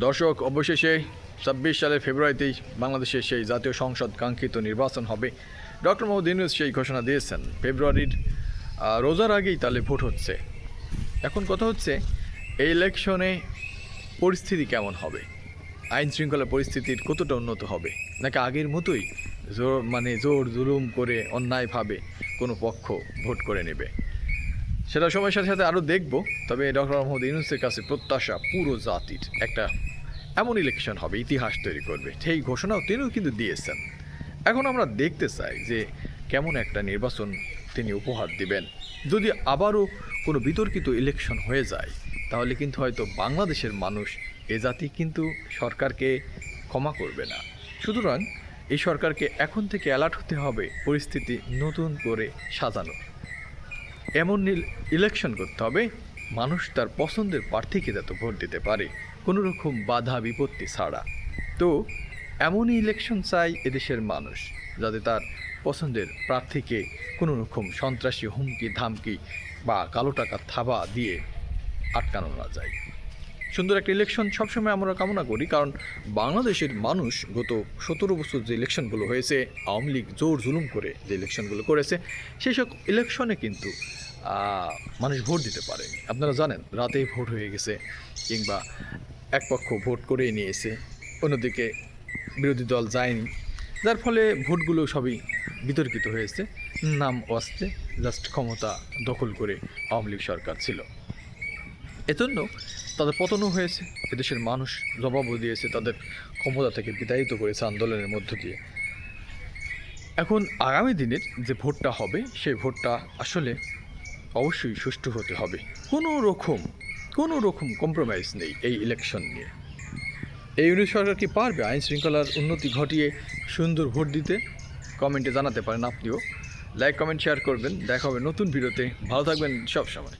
দর্শক অবশেষে ছাব্বিশ সালের ফেব্রুয়ারিতেই বাংলাদেশের সেই জাতীয় সংসদ কাঙ্ক্ষিত নির্বাচন হবে। ডক্টর মোহাম্মদ ইউনুস সেই ঘোষণা দিয়েছেন। ফেব্রুয়ারির রোজার আগেই তাহলে ভোট হচ্ছে। এখন কথা হচ্ছে, এই ইলেকশনে পরিস্থিতি কেমন হবে? আইন শৃঙ্খলা পরিস্থিতির কতটা উন্নত হবে? নাকি আগের মতোই জোর মানে জোর জুলুম করে অন্যায়ভাবে কোনো পক্ষ ভোট করে নেবে? সেটা সময়ের সাথে সাথে আরও দেখব, তবে ডক্টর মোহাম্মদ ইউনুসের কাছে প্রত্যাশা পুরো জাতির একটা এমন ইলেকশন হবে, ইতিহাস তৈরি করবে। সেই ঘোষণাও তিনিও কিন্তু দিয়েছেন। এখন আমরা দেখতে চাই যে কেমন একটা নির্বাচন তিনি উপহার দিবেন। যদি আবারও কোনো বিতর্কিত ইলেকশন হয়ে যায়, তাহলে কিন্তু হয়তো বাংলাদেশের মানুষ এ জাতি কিন্তু সরকারকে ক্ষমা করবে না। সুতরাং এই সরকারকে এখন থেকে অ্যালার্ট হতে হবে, পরিস্থিতি নতুন করে সাজানো এমন ইলেকশন করতে হবে, মানুষ তার পছন্দের প্রার্থীকে যাতে ভোট দিতে পারে। কোনো রকম বাধা বিপত্তি ছাড়া। তো এমনই ইলেকশন চাই এদেশের মানুষ, যাতে তার পছন্দের প্রার্থীকে কোনো রকম সন্ত্রাসী হুমকি ধামকি বা কালো টাকা থাবা দিয়ে আটকানো না যায়। সুন্দর একটা ইলেকশন সবসময় আমরা কামনা করি, কারণ বাংলাদেশের মানুষ গত সতেরো বছর যে ইলেকশনগুলো হয়েছে, আওয়ামী লীগ জোর জুলুম করে যে ইলেকশনগুলো করেছে, সেই সব ইলেকশনে কিন্তু মানুষ ভোট দিতে পারেনি। আপনারা জানেন, রাতেই ভোট হয়ে গেছে, কিংবা এক পক্ষ ভোট করেই নিয়েছে, অন্যদিকে বিরোধী দল যায়নি। যার ফলে ভোটগুলো সবই বিতর্কিত হয়েছে। নাম ওয়াস্তে জাস্ট ক্ষমতা দখল করে আওয়ামী লীগ সরকার ছিল। এজন্য তাদের পতনও হয়েছে। এদেশের মানুষ জবাবও দিয়েছে, তাদের ক্ষমতা থেকে বিতাড়িত করেছে আন্দোলনের মধ্য দিয়ে। এখন আগামী দিনের যে ভোটটা হবে, সেই ভোটটা আসলে অবশ্যই সুষ্ঠু হতে হবে। কোনো রকম কোনো রকম কম্প্রোমাইজ নেই এই ইলেকশন নিয়ে। এই ইউনিট সরকার কি পারবে আইন শৃঙ্খলার উন্নতি ঘটিয়ে সুন্দর ভোট দিতে? কমেন্টে জানাতে পারেন আপনিও। লাইক কমেন্ট শেয়ার করবেন। দেখা হবে নতুন ভিডিওতে। ভালো থাকবেন সব সময়